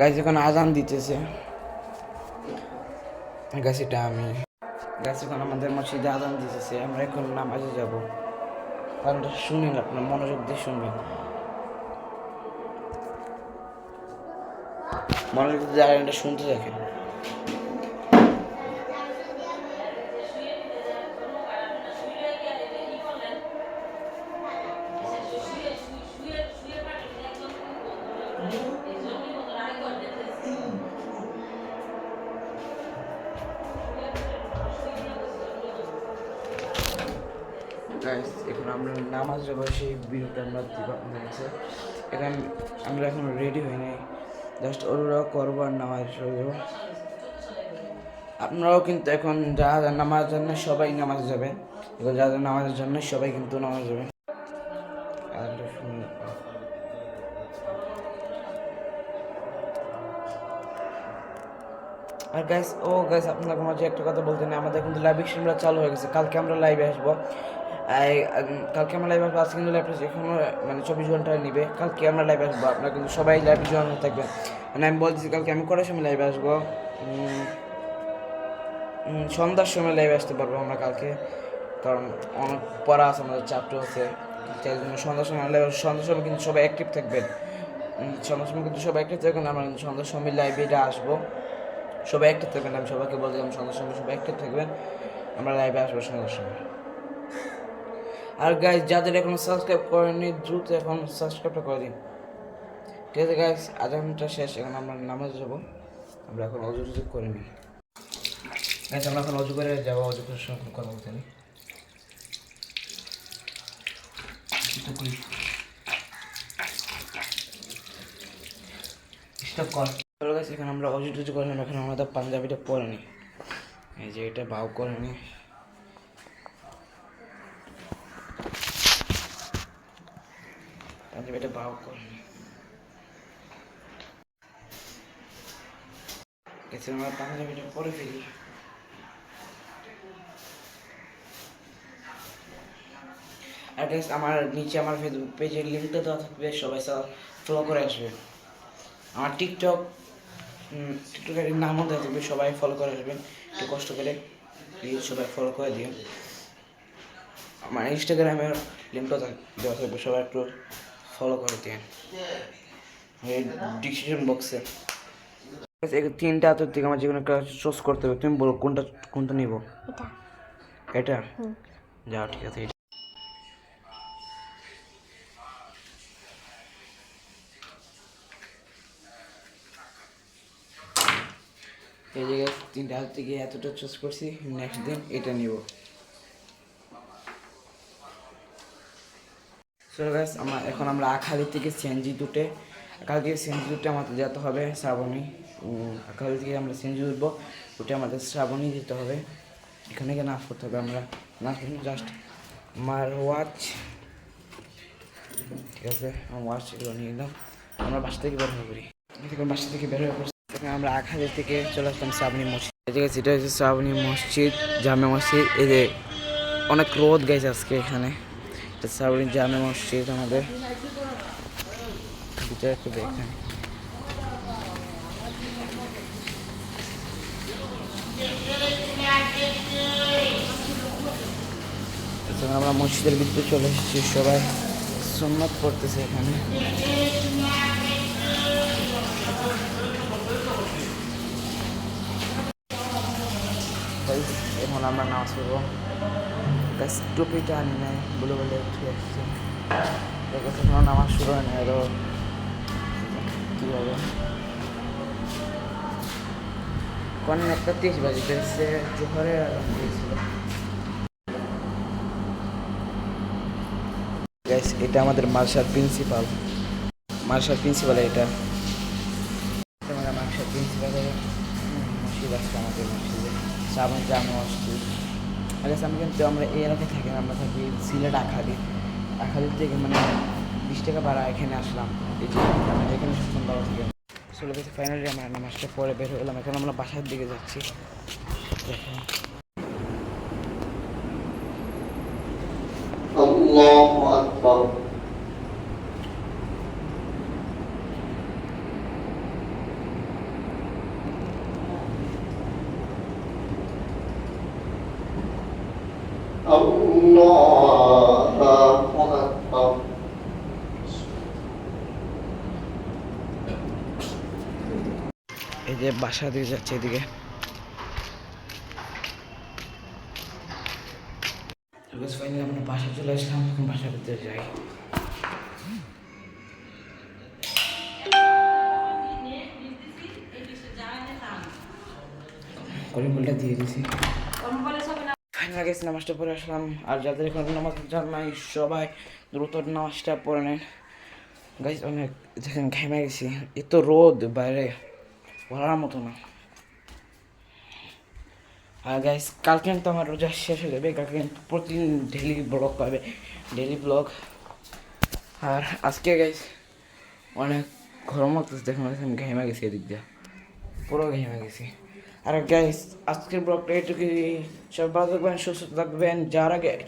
গাছ এখন আজান দিতেছে। গাছ এটা আমি গাছ এখন আমাদের মসজিদে আজান দিতেছে। আমরা এখন নামাজে যাব। কারণটা শুনেন আপনার, মনোযোগ দিয়ে শুনবেন। মনোযোগ দিয়ে শুনতে থাকেন। গাইস এখন আমরা নামাজ যাব সেই ভিডিওটা আমরা আপনাদের এখন আমরা এখন রেডি হই নাই। জাস্ট ওরা করব আর নামাজ যাব আপনারাও কিন্তু এখন যা যা নামাজ জন্য সবাই নামাজ যাবেন এখন যা যা নামাজের জন্য সবাই কিন্তু নামাজ যাবেন আর গাইস ও গাইস আপনাদের মাঝে একটা কথা বলতে নেই। আমাদের কিন্তু লাইভ স্ট্রিমটা চালু হয়ে গেছে। কালকে আমরা লাইভে আসব। কালকে আমরা লাইভ আসব, আজকে কিন্তু লাইভটা এখনও মানে চব্বিশ ঘণ্টা নিবে। কালকে আমরা লাইভে আসব, আপনারা কিন্তু সবাই লাইভে জয়েন হয়ে থাকবেন। মানে আমি বলছি কালকে আমি কটার সময় লাইভে আসব? সন্ধ্যার সময় লাইভে আসতে পারব আমরা কালকে। কারণ অনেক পড়া আছে, আমাদের চাপটা আছে। তাই জন্য সন্ধ্যার সময় লাইভে সন্ধ্যার সময় কিন্তু সবাই অ্যাক্টিভ থাকবেন। সন্ধ্যার সময় কিন্তু সবাই অ্যাক্টিভ থাকবেন, আমরা কিন্তু সন্ধ্যার সময় লাইভে আসব। সবাই অ্যাক্টিভ থাকবেন, আমি সবাইকে বলছি আমি সন্ধ্যার সময় সবাই অ্যাক্টিভ থাকবেন। আমরা লাইভে আসব সন্ধ্যার সময়। আর গাইজ যাদের এখন সাবস্ক্রাইব করেনি দ্রুত এখন সাবস্ক্রাইবটা করে দিন। ঠিক আছে গাইজ আজানটা শেষ, এখন আমরা নামাজ যাব আমরা এখন অজু টজু করে নিই। গাইজ আমরা এখন অজু করে যাব, অজু করে সঙ্গে কথা বলতে নিই গাইজ আমরা অজু টজু করে নিলাম, এখন আমাদের পাঞ্জাবিটা পরে নিই। এই যে এটা বাউ করে নিই। পাঞ্জাবিটা বাউ করে নিই গেছে আমরা পাঞ্জাবিটা পরে ফেলি। আর guys, আমার নিচে আমার ফেসবুক পেজের লিঙ্কটা দেওয়া থাকবে সবাই সব ফলো করে আসবে। আমার টিকটক টিকটকের নামও দেওয়া থাকবে সবাই ফলো করে আসবেন। একটু কষ্ট করে প্লিজ সবাই ফলো করে দিও। আমার ইনস্টাগ্রামের লিঙ্কটা দেওয়া থাকবে সবাই একটু ফলো করে দিন ডিসক্রিপশন বক্সে তিনটা হাতের থেকে আমার যে কোনো একটা চুজ করতে হবে। তুমি বলো কোনটা কোনটা নিব? এটা। এটা? যাও ঠিক আছে এই জায়গায় তিনটা হাত থেকে এতটা চুজ করছি নেক্সট দিন এটা নিব। সো গাইস আমরা এখন আমরা আখালি থেকে সেনজি দুটে। আখালি থেকে সেনজি দুটে আমাদের যেতে হবে, শ্রাবণী। আখালি থেকে আমরা সেনজি উঠবো, উঠে আমাদের শ্রাবণী যেতে হবে। এখানে গিয়ে নাচ করতে হবে আমরা। নাচ জাস্ট আমার ওয়াচ ঠিক আছে, আমার ওয়াচ এগুলো নিয়ে নিলাম আমরা বাসা থেকে বের হয়ে পড়ি। বাসা থেকে বের হয়ে পড়ছি। আমরা আখালি থেকে চলে আসলাম শ্রাবণী মসজিদ। আছে এটা হচ্ছে শ্রাবণী মসজিদ, জামে মসজিদ। এই যে অনেক রোদ গেছে আজকে এখানে। এটা শ্রাবণী জামে মসজিদ আমাদের। ভিতরে একটু দেখেন। আমরা মসজিদের ভিতরে চলে এসেছি, সবাই সুন্নত পড়তেছে এখানে। এখন আমরা নামাজ পড়ব। গাছ টুপিটা আনি নাই বলে বলে উঠে আসছে। এখনও নামাজ শুরু হয় না আরও কী হবে কোন একটা তিরিশ বাজে বেরোচ্ছে জোহরের আরাম দিয়েছিল এটা আমাদের মার্শাল প্রিন্সিপাল। মার্শাল প্রিন্সিপাল এটা। এটা মার্শাল প্রিন্সিপালের মসজিদ আছে আমাদের মসজিদে শ্রাবণ জামা মসজিদ আগে আমি কিন্তু আমরা এই এলাকায় থাকি না, আমরা থাকি সিলেট আখালি আখালি থেকে মানে বিশ টাকা ভাড়া এখানে আসলাম এই যে আমাদের এখানে সন্ধ্যাবেলা থেকে চলে গেছে ফাইনালি আমরা নামাজটা পরে বের হয়ে গেলাম এখন আমরা বাসার দিকে যাচ্ছি দেখো الله أكبر যে বাসা দিকে যাচ্ছে এদিকে। আমরা বাসা চলে আসলাম, এখন বাসার যাই। কলিমুলটা দিয়ে দিয়েছি ফাইনাল গেছি নামাজটা পড়ে আসলাম। আর যাদের এখন নামাজ জান নাই, সবাই দ্রুত নামাজটা পড়ে নেন। গাইস অনেক দেখেন ঘেমে গেছি, এত রোদ বাইরে। বলার মতো না। আর গাইস কালকে তো আমার রোজা শেষ হয়ে যাবে। কালকে কিন্তু প্রতিদিন ডেলি ব্লগ পাবে। ডেলি ব্লগ আর আজকে গাইস অনেক গরম লাগতেছে। দেখুন আমি ঘেমে গেছি এদিক দিয়ে। পুরো ঘেমে গেছি। আর গাইস আজকের ব্লগটা এটুকুই। সব ভালো থাকবেন, সুস্থ থাকবেন। যার আগে